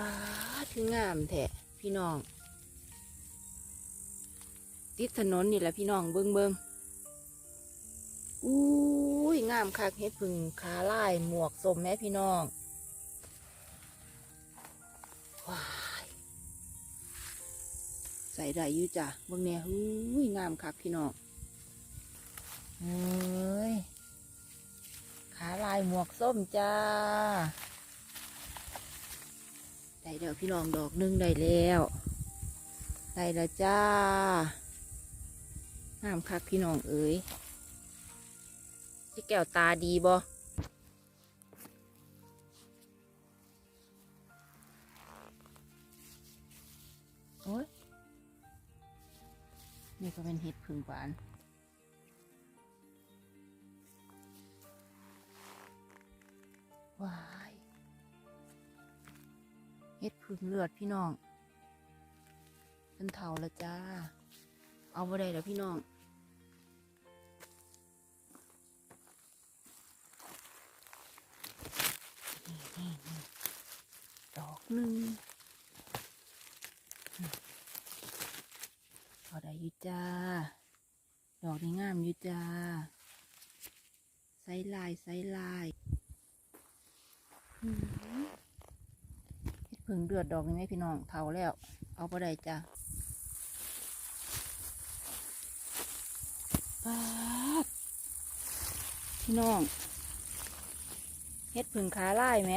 ฟ้าคืองามแท้พี่น้อง ติดถนนนี่แหละพี่น้องเบิงเบิงอุ้ยงามคักเฮ็ดพึ่งขาลายหมวกสมแม่พี่น้องว้ายใส่ได้อยู่จ้ะเบิ่งแน่อุ้ยงามคักพี่น้องเอ้ยขาลายหมวกส้มจ้า ได้แล้วพี่น้องดอกหนึงได้แล้ว ได้แล้วจ้างามคักพี่น้องเอ๋ยที่แก้วตาดีบ่โอ้ยนี่ก็เป็นเห็ดผึ่งหวาน เฮ็ดผึ่งเลือดพี่น้องเป็นเถาล้วจ้า เอาบ่ได้แล้วพี่น้องนี่นี่นี่ดอกหนึ่งเอาได้ยูจ้า ดอกนี่งามยูจ้าใส่ลายใส่ลาย อืมเฮ็ดผึ่งเดือดดอกนี่ไหมพี่น้องเผาแล้ว เอาไปได้จ้ะป๊าพี่น้องเฮ็ดผึ่งขาไลายไหม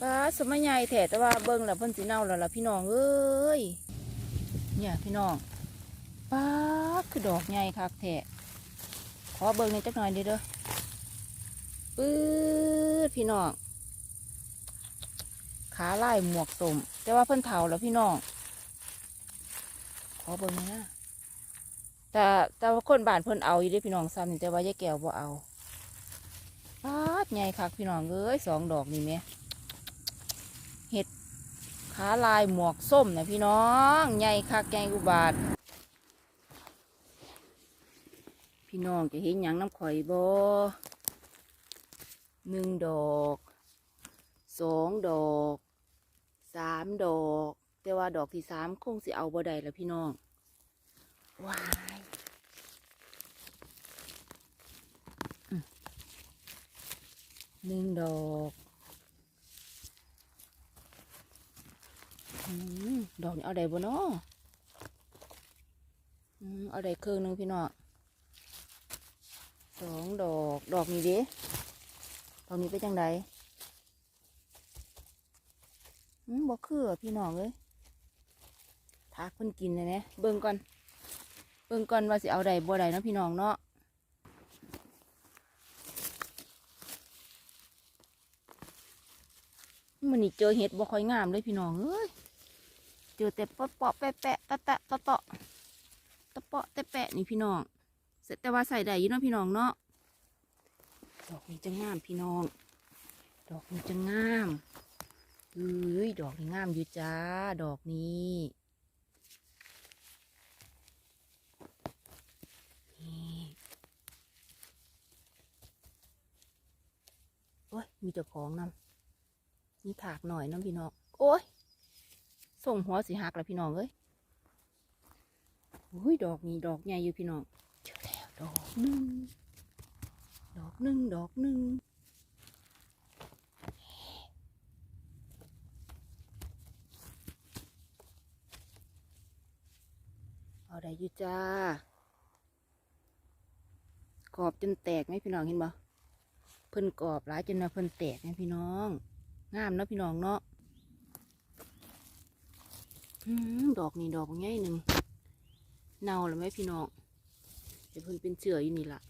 ป๊าสมัยใหญ่แท้แต่ว่าเบิ่งแล้วพ่นสิเน่าแล้วล่ะพี่น้องเอ้ยเนี่ยพี่น้องป๊าคือดอกใหญ่คักแท้ขอเบิ่งในจักหน่อยด้อเด้อปื๊ดพี่น้อง ขาลายหมวกสม แต่ว่าเพิ่นเฒ่าแล้วพี่น้อง ขอเบิ่งน่นะแต่แต่ว่าคนบ้านเพิ่นเอาอยู่เด้พี่น้องซ้ำนี่แต่ว่ายายแก้วบ่เอาปาดใหญ่คักพี่น้องเอ้ยสองดอกนี่แหม่เห็ดขาลายหมวกส้มนะพี่น้องใหญ่คักใหญ่กุบาทพี่น้องจะเห็นหยังน้ำข่อยบ่หนึ่งดอกสองดอก สามดอก แต่ว่าดอกที่สามคงสิเอาบ่ได้แล้วพี่น้องว้ายอืมหนึ่งดอกอืมดอกนี้เอาได้บ่เนาะอืมเอาได้ครึ่งหนึงพี่น้องสองดอก ดอกนี้เดิดอกนี้เป็นจังได บอืมบ่คือพี่น้องเอ้ยทักเพิ่นกินเลยนะเบิ่งก่อน เบิ่งก่อนว่าสิเอาใดบ่ใดเนาะพี่น้องเนาะมันนี่เจอเห็ดบ่ค่อยงามเลยพี่น้องเอ้ย เจอแต่เปาะเปาะแปะแปะตะตะตะเตะตะเปาะแต่แปะนี่พี่น้อง เสร็จแต่ว่าใส่ได้อยู่เนาะพี่น้องเนาะ ดอกนี้จะงามพี่น้อง ดอกนี้จะงาม เอ้ยดอกนี่งามอยู่จ้า ดอกนี้นี่โอ้ย มีเจ้าของนำมีถากหน่อยน้ำพี่น้อง โอ้ย ส่งหัวสีหักแล้วพี่น้องเอ้ยอุ้ย ดอกนี้ดอกใหญ่อยู่พี่น้อง เจอแล้วดอกหนึ่ง ดอกหนึ่งดอกหนึ่ง เอาได้อยู่จ้า กรอบจนแตกไหมพี่น้องเห็นบ่เพิ่นกรอบหลายจนนะเพิ่นแตกไหมพี่น้อง งามเนาะพี่น้องเนาะดอกนี่ดอกง่ายหนึ่งเน่าแล้วไหมพี่น้องเดี๋ยวเพิ่นเป็นเชืออยู่นี่ล่ะ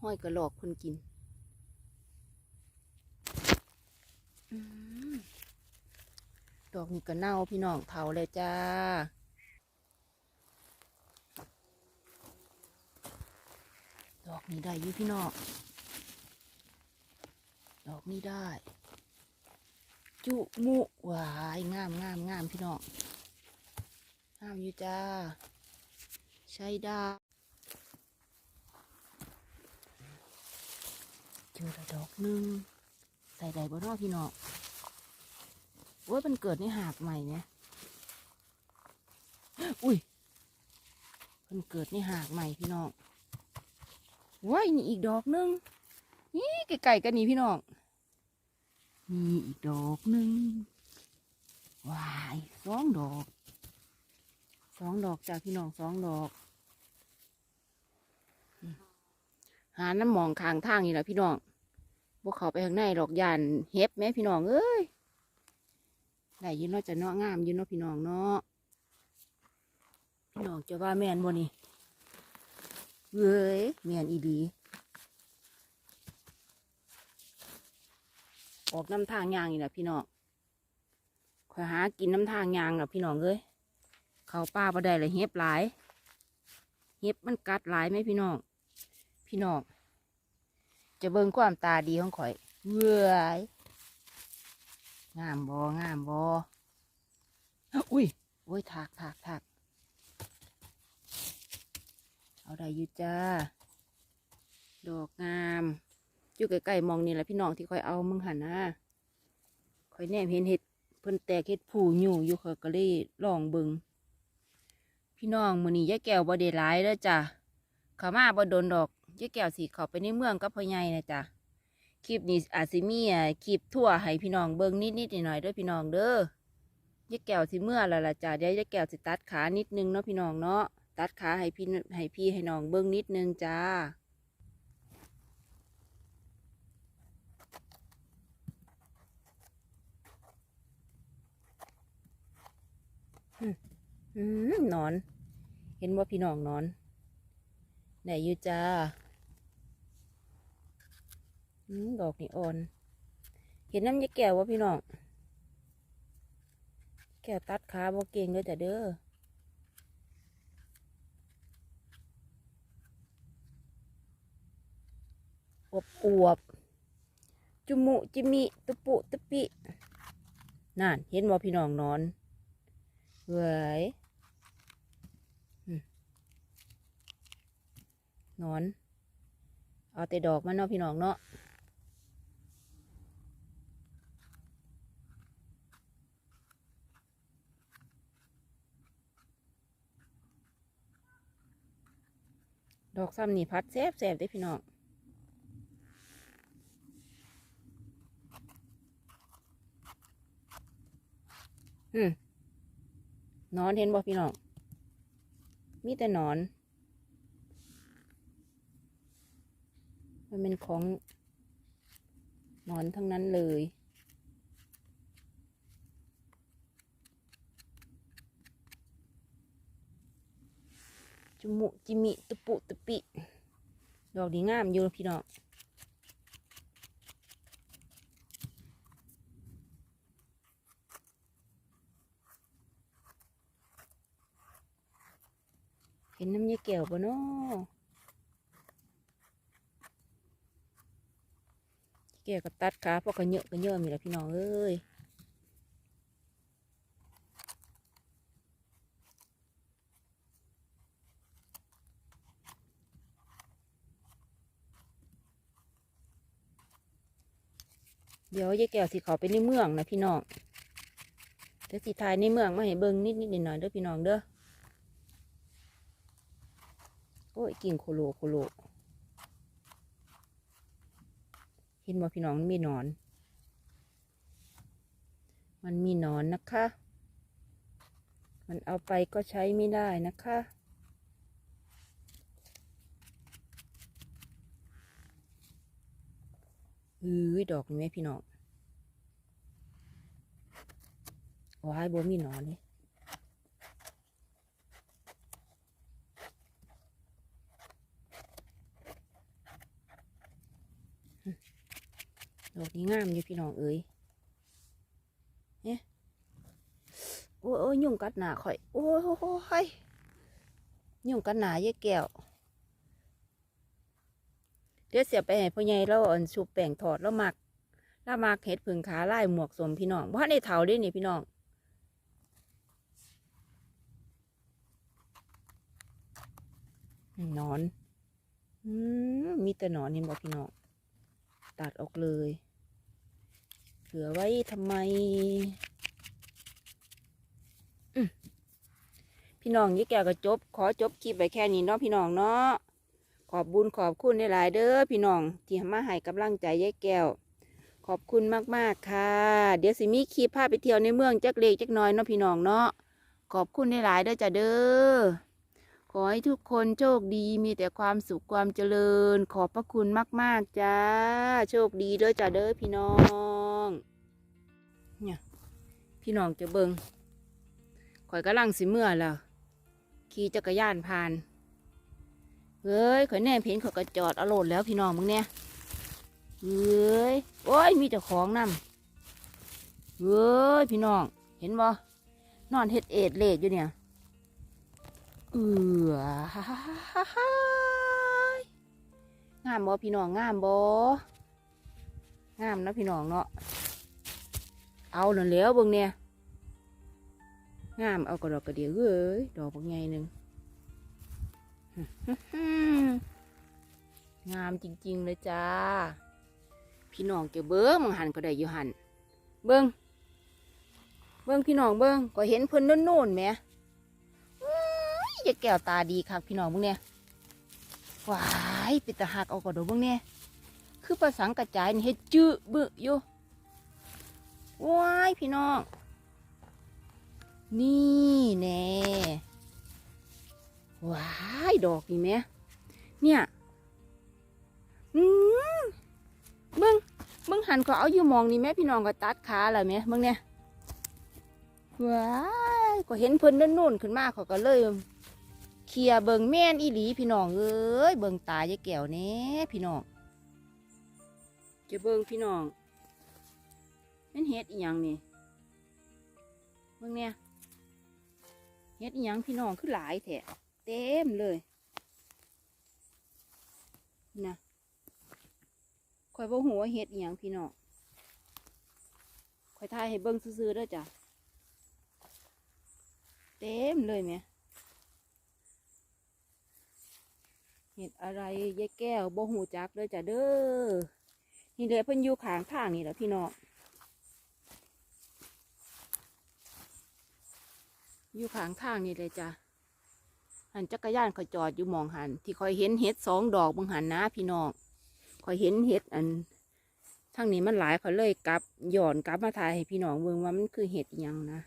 ห้อยกระหลอกเพิ่นกินอดอกนี่ก็เน่าพี่น้องเผาเลยจ้า ดอกนี้ได้อยู่พี่น้อง ดอกนี้ได้ จุมุวายงามงามงามพี่น้อง งามอยู่จ้า ใช้ได้าเจอระดอกหนึ่งใส่ใดบ่นอพี่น้องโอ้ยมันเกิดในหากใหม่เนี่ยอุ้ยมันเกิดในหากใหม่พี่น้องว้ายนี่อีกดอกหนึ่งนี่ไก่กันนี่พี่น้องนี่อีกดอกหนึ่งว้ายสองดอกสองดอกจ้าพี่น้องสองดอกหาน้ำหมองข้างทางนี่แหละพี่น้อง พวกเขาไปข้างในดอกยานเฮ็บแม่พี่น้องเอ้ยได้ยินเนาะจะเนาะงามยินเนาะพี่น้องเนาะพี่น้องจะว่าแมนบ่นี่เว้ยแมนอีดีออกน้ำทางยางนี่แหละพี่น้องคอยหากินน้ำทางยางแหละพี่น้องเอ้ยเขาป้าบ่ได้เลยเฮ็บหลายเฮ็บมันกัดหลายไหมพี่น้องพี่น้อง จะเบิ่งความตาดีของข่อยเว้ยงามบองามบออุ้ยโอ้ยถากถากถากเอาได้อยู่จ้า ดอกงามอยู่ใกล้ๆมองนี่แหละพี่น้องที่คอยเอามึงหันนะคอยแนมเห็นเห็ดเพิ่นแตกเห็ดผูอยู่อยู่คอยก็เลยลองเบิงพี่น้องมื้อนี้ยายแก้วบ่ได้หลายเด้อจ้ะเขามาบ่โดนดอก ยายแก้วสิเข้าไปในเมืองกับพ่อใหญ่นะจ้ะคลิปนี้อาจสิมีอะคลิปทั่วให้พี่น้องเบิ่งนิดๆหน่อยๆด้อพี่น้องเด้อยายแก้วสิเมื่อล้วล่ะจ้ะเดี๋ยวยายแก้วสิตัดขานิดนึงเนาะพี่น้องเนาะตัดขาให้พี่ให้พี่ให้น้องเบิ่งนิดนึงจ้าอืมนอน เห็นว่าพี่น้องนอนไหนอยู่จ้า ดอกนี่อ่อน เห็นน้ำยาแก้วว่าพี่น้อง แก้วตัดขาบ่เก่งเลยแต่เด้ออวบอวบๆจุมุจิมิตุปุตุปินั่นเห็นว่าพี่น้องนอนเว้ยนอน เอาแต่ดอกมันเนาะพี่น้องเนาะ ดอกซ้ำนี่พัดแซ่บแซ่บได้พี่น้องอืมนอนเห็นบ่พี่น้อง มีแต่นอน มันเป็นของนอนทั้งนั้นเลย จุมุจิมิตุปุตุปิ ดอกดีงามอยู่พี่น้องเห็นน้ำยาแก้วบ่เนาะแก้วก็ตัดขาพระก็เยอะก็เยอะมีแหละพี่น้องเอ้ย เดี๋ยวยายแก้วสิเขาไปในเมืองนะพี่น้องเดี๋ยวสิถ่ายในเมืองมาให้เบิ่งนิดนิดหน่อยๆเด้อพี่น้องเด้อโอ้ยกิ่งโคโลโคโลเห็นว่พี่น้องมันมีนอน มันมีนอนนะคะ มันเอาไปก็ใช้ไม่ได้นะคะ อือดอกนี่ไหมพี่น้องว้ายบ่มีหนอนเลยดอกนี้งามอยู่พี่น้องเอ้ยเนี่ยโอ้ยยยุงกัดหนาข่อย โอ้ยโอ้ยโอ้ยยุงกัดหนาเยอะแก้ว เดี๋ยวเสียไปให้พ่อใหญ่แล้วอันสูบแป้งถอดแล้วมักแถ้ามาเห็ดผึ่งขาไล่หมวกสวมพี่น้องว่าในเถาด้นี่พี่น้องนอน อืมมีแต่นอนเห็นบอกพี่น้อง ตัดออกเลย เหลือไว้ทำไมมพี่น้องยี่แกก็จบ ขอจบคลิปไปแค่นี้เนาะพี่น้องเนาะ ขอบบุญขอบคุณหลาย ๆ เด้อพี่น้องที่มาให้กำลังใจยายแก้ว ขอบคุณมาก ๆ ค่ะ เดี๋ยวสิมีคลิปพาไปเที่ยวในเมืองจักเล็กจักน้อยเนาะพี่น้องเนาะขอบคุณหลาย ๆ เด้อจ้ะเด้อขอให้ทุกคนโชคดีมีแต่ความสุขความเจริญ ขอบพระคุณมาก ๆ จ้า โชคดีเด้อจ้ะเด้อพี่น้องเนี่ยพี่น้องจะเบิงข่อยกำลังสิเมื่อแล้วขี่จักรยานผ่าน เฮ้ยข่อยแน่เห็นเขาก็จอดเอาโหลดแล้วพี่น้องมึงเนี่ยเฮ้ยโอ้ยมีเจ้าของนำเฮ้ยพี่น้อง เห็นบ่นอนเฮ็ดเอ็ดเลดอยู่เนี่ยเอืองามบ่พี่น้องงามบ่งามนะพี่น้องเนาะเอาหน่ะแหล้วเบิ่งเนี่ยงามเอากระดอกกระเดียวเอ้ยดอกบักใหญ่หนึ่ง งามจริงๆเลยจ้า พี่น้องเก็บเบิ้งมังหันก็ได้อยู่หัน เบิ้งเบิ้งพี่น้องเบิ้งก็เห็นเพิ่นโน่นๆแหมอื้ออย่าแก้วตาดีคักพี่น้องเบิ้งเนี่ยว้ายปิดตาหักเอากระดดเบิ้งเนี่ยคือประสังกระจายนี่เฮ็ดจื้อบึอยู่ว้ายพี่น้อง นี่แน่ ว้ายดอกนี่แม่เนี่ยอืมเบิ้งเบิ้งหันก็เอาอยู่มองนี่แม่พี่น้องก็ตัดขาแล้วแม่เบิ้งเนี่ยว้ายก็เห็นเพิ่นนั่นนู่นขึ้นมาเขาก็เลยเคลียเบิ้งแม่นอีหลีพี่น้องเอ้ยเบิ้งตายายแก้วแน่พี่น้องจะเบิ้งพี่น้องแม่นเฮ็ดอีหยังนี่เบิ้งเนี่ยเฮ็ดอีหยังพี่น้องคือหลายแท้ เต็มเลยนะคอยบ่หัวเฮ็ดอย่างพี่น้องคอยทายให้เบิ่งซื่อๆด้อจ้ะ เต็มเลยแหม่เห็ดอะไรยายแก้วบ่หูจักเลยจ้ะเด้อ นี่เลยเพิ่นอยู่ขางทางนี่แหละพี่น้องอยู่ขางทางนี่เลยจ้ะ หันจักรยานเขาจอดอยู่มองหันที่คอยเห็นเห็ดสองดอกบางหันนะพี่น้องคอยเห็นเห็ดอันทั้งนี้มันหลายเขาเลยกลับย่อนกลับมาถ่ายให้พี่น้องเบิ่งว่ามันคือเห็ดยังนะ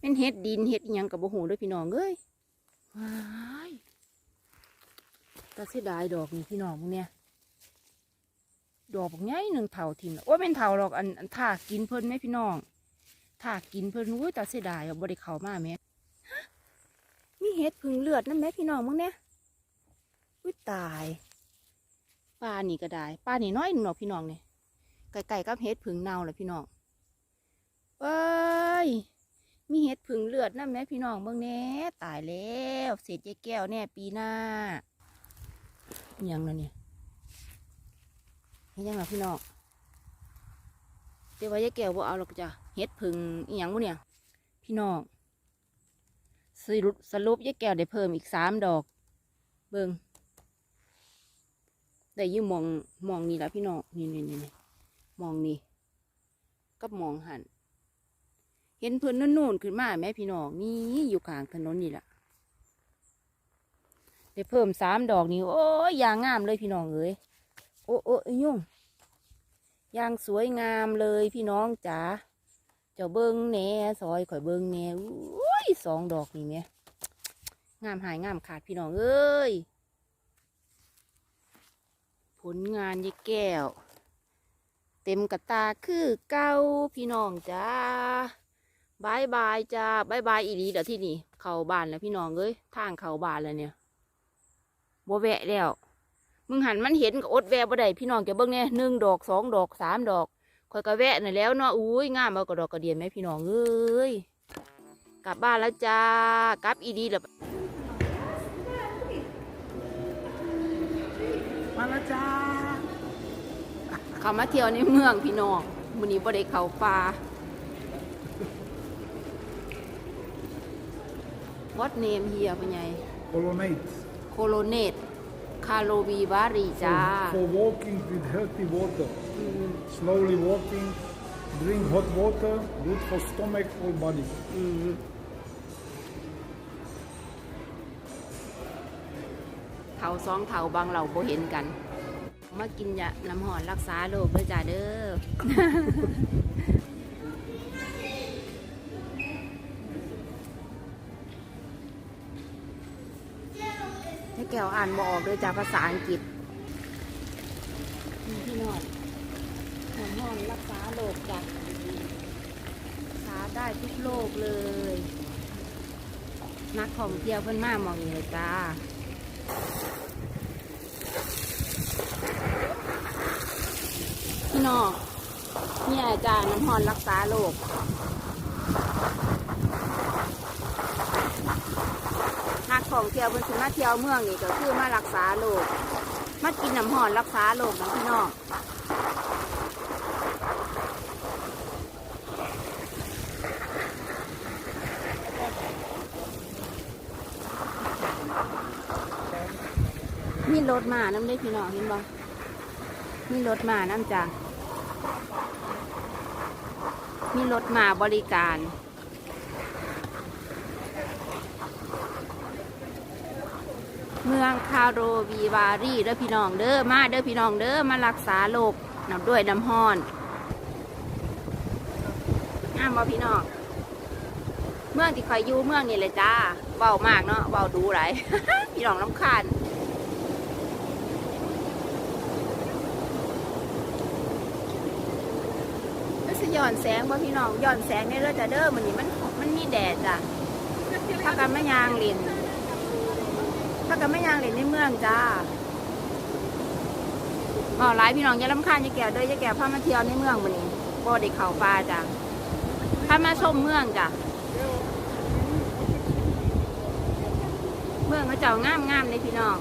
เป็นเห็ดดินเห็ดยังกับโบหูด้วยพี่น้องเอ้ยว้ายต่เสียดายดอกนี่พี่น้องเนี่ยดอกบางใหญ่หนึ่งเท่าทิมโอ้ยเป็นเท่าดอกอันอันท่ากินเพิ่นไหมพี่น้องท่ากินเพิ่นอุ้ยต่เสียดายอะบ่ได้เข้ามาแหม มีเห็ดผึ่งเลือดนั่นไหมพี่น้องมึงเนี่ยอุ้ยตายปลานี่ก็ได้ปลานี่น้อยหนึ่งหรอกพี่น้องเนี่ยไก่ๆกับเห็ดผึ่งเน่าแหละพี่น้องเอ้ยมีเห็ดผึ่งเลือดนั่นไหมพี่น้องเบิ่งแน่ตายแล้วเศษยแก้วแน่ปีหน้ายังแล้วเนี่ยยังล่ะพี่น้องเดี๋ยวว่ายแก้วบ่เอาหรอกจ้ะเห็ดผึ่งอีหยังบ่เนี่ยพี่น้อง รุปสรุปยายแก้วได้เพิ่มอีกสามดอก เบิงได้ยิ่มองมองนี่และพี่น้องนี่นี่นี่มองนี่กับมองหันเห็นเพื่อนนู่นๆขึ้นมาไหมพี่น้องนี่อยู่กลางถนนนี่แหละได้เพิ่มสามดอกนี่โอ้ยยางงามเลยพี่น้องเอ้ยโอ้โอ้ยยุ่งยางสวยงามเลยพี่น้องจ๋าเจ้าเบิ้งแหน่ซอยข่อยเบิ้งแหน่ สองดอกนี่แหม่ยงามหายงามขาดพี่น้องเอ้ย ผลงานยายแก้ว เต็มกระตาคือเก้าพี่น้องจ้าบายบายจ้าบายบายอีหลีเดี๋ยวที่นี่ เข้าบานแล้วพี่น้องเอ้ยทางเข้าบานแล้วเนี่ยบวแวะแล้ว มึงหันมันเห็นก็อดแวะบ่ได้พี่น้องจะเบิ้งเนี่ยหนึ่งดอกสองดอกสามดอกข่อยก็แวะน่ะแล้วเนาะอุ้ยงามเอากระดอกกระเดียนไหมพี่น้องเอ้ย กลับบ้านแล้วจ้ากลับอีดีแล้วมาแล้วจ้าเขามาเที่ยวในเมืองพี่น้องมื้อนี้บ่ได้เข้าป่า What name here พ่อใหญ่ Colonnade. โคโลเนตคาโลวีวารีจ้า For, for walking with healthy water. Slowly walking. Drink hot water. Good for stomach or body. เถาสองเถาบางเราบ่เห็นกันมากินยาน้ำหอนรักษาโรคเด้อจ้าเด้อ ให้แก้วอ่านบออกเลยจากภาษาอังกฤษนี่พี่นอดน้ำ หอนรักษาโรคจ้ะรักษาได้ทุกโรคเลย นักท่องเที่ยวเพิ่นมาหมองนี้เลยจ้าพี่น้องเนี่ยจ้าน้ำหอนรักษาโรคนักท่องเที่ยวเพิ่นสิมาเที่ยวเมืองนี่ก็คือมารักษาโรคมากินน้ำหอนรักษาโรคนะพี่น้อง รถมาน้ำได้พี่น้องเห็นบ่มีรถมาน้ำจ้ามีรถมาบริการ เมืองคาโรวีวารีเด้อพี่น้องเด้อมาเด้อพี่น้องเด้อมารักษาโรคนับด้วยน้ำห้อนอ้ามบ่พี่น้องเมืองที่คอยอยู่เมืองนี่เลยจ้าเบามากเนาะเบาดูไร พี่น้องลำคาญ ย้อนแสงบ่พี่น้องย้อนแสงในเด้อจ้าเด้อมันนี่มันมันมีแดดจ้ะถ้ากันไม่ยางเลินถ้ากันไม่ยางเลนในเมืองจ้าอ๋อหลายพี่น้องอย่าลำคาญอย่าแก่เด้ออย่าแก่พามาเที่ยวในเมืองมื้อนี้บ่ได้เข้าป่าจ้ะพามาชมเมืองจ้ะ เมืองเขาเจ้างามงามเลยพี่น้อง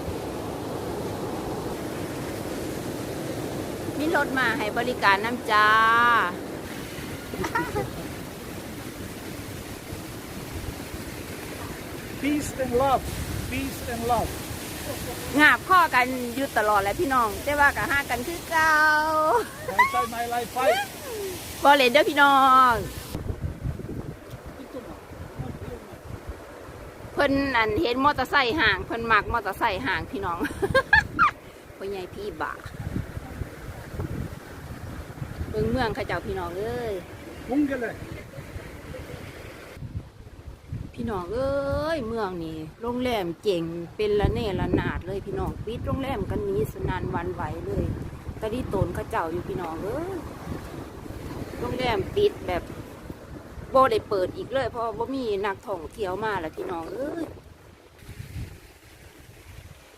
มีรถมาให้บริการน้ำจ้า Peace and love. Peace and love. งาบข้อกันอยู่ตลอดแหละพี่น้อง แต่ว่าก็ห้ากันคือเก่า My time, my life, fight. บอเลนเด้อพี่น้อง เพิ่นอันเห็นมอเตอร์ไซค์ห่าง เพิ่นมักมอเตอร์ไซค์ห่างพี่น้อง พ่อใหญ่พี่บ่าเบิ่งเมืองเขาเจ้าพี่น้องเอ้ย Mungele. พี่น้องเอ้ยเมืองนี่โรงแรมเจ๋งเป็นละเนระนาดเลยพี่น้องปิดโรงแรมกันนี้สนานวันไหวเลยตะดีโตนเขาเจ้าอยู่พี่น้องเอ้ยโรงแรมปิดแบบโบได้เปิดอีกเลย เพราะว่าบ่มีนักท่องเที่ยวมาแล้วพี่น้องเอ้ย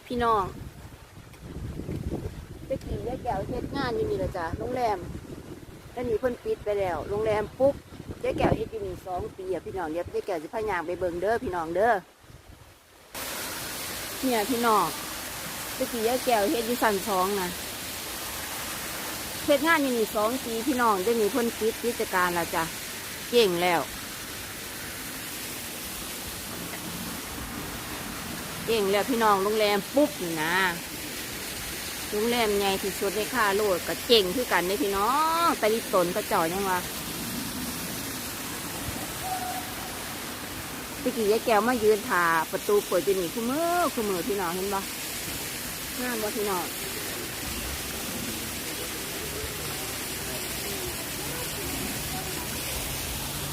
พี่น้องตะกี้ยายแก้วเฮ็ดงานอยู่นี่ละจ้ะโรงแรม แล้วนี่เพิ่นปิดไปแล้ว โรงแรมปุ๊บเจ๊แก้วเฮ็ดอยู่นี่สองปีอะพี่น้องเดี๋ยวเจ๊แก้วจะพายางไปเบิ่งเด้อพี่น้องเด้อเนี่ยพี่น้องเจ๊กี้ยายแก้วเฮ็ดอยู่สันสองนะเฮ็ดงานอยู่นี่สองปีพี่น้องจะมีเพิ่นปิดกิจการแล้วจ้ะเก่งแล้วเก่งแล้วพี่น้องโรงแรมปุ๊บนี่นะ โรงแรมใหญ่ที่สุดในค่าโลดก็เจ๋งคือกันเด้พี่น้องแต่ลิตนก็เจ่อยังวะตะกี้ยายแก้วมายืนถ่าประตูเปิดจะหนีคู่มือคู่มือพี่น้องเห็นบ่งามบ่พี่น้อง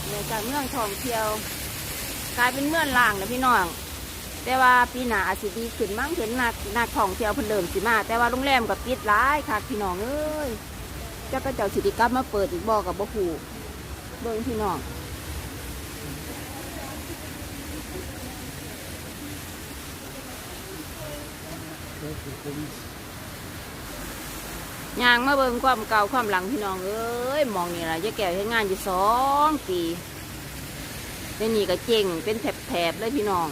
เนี่ยจากเมืองท่องเที่ยว กลายเป็นเมืองล่างแล้วพี่น้อง แต่ว่าปีหน้าอาจสิดีขึ้นมั้งเห็นนักนักท่องเที่ยวเพิ่นเริ่มสิมา แต่ว่าโรงแรมก็ปิดร้ายค่ะพี่น้องเอ้ยเจ้าก็เจ้าสิดิกลับมาเปิดอีกบ่อกับบ่ฮู้เบิ่งพี่น้องยางมาเบิ่งความเก่าความหลังพี่น้องเอ้ยมองนี่ละยายแก้วเฮ็ดงานอยู่สองปีในนี่ก็เจ๋งเป็นแถบๆเลยพี่น้อง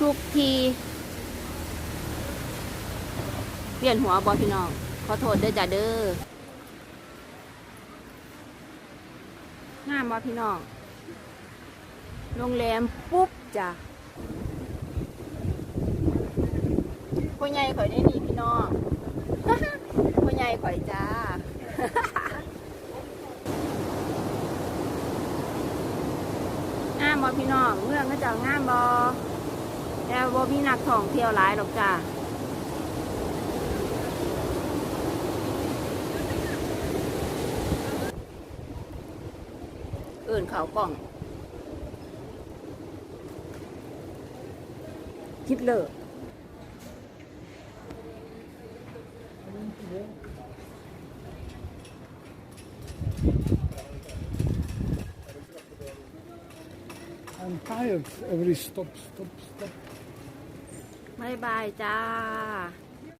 ทุกทีเปลี่ยนหัวบอพี่น้อง ขอโทษเด้อจ้าเด้องามบ่พี่น้อง โรงแรมปุ๊บจ้ะพ่อใหญ่ข่อยได้นี่พี่น้องพ่อใหญ่ข่อยจ้างามบ่พี่น้องเมืองก็จะงามบ่ แต่บ่มีนักท่องเที่ยวหลายหรอกจ้าเอื่นเขากล่อง คิดเลย I'm tired. Every stop, stop, stop. บายบายจ้า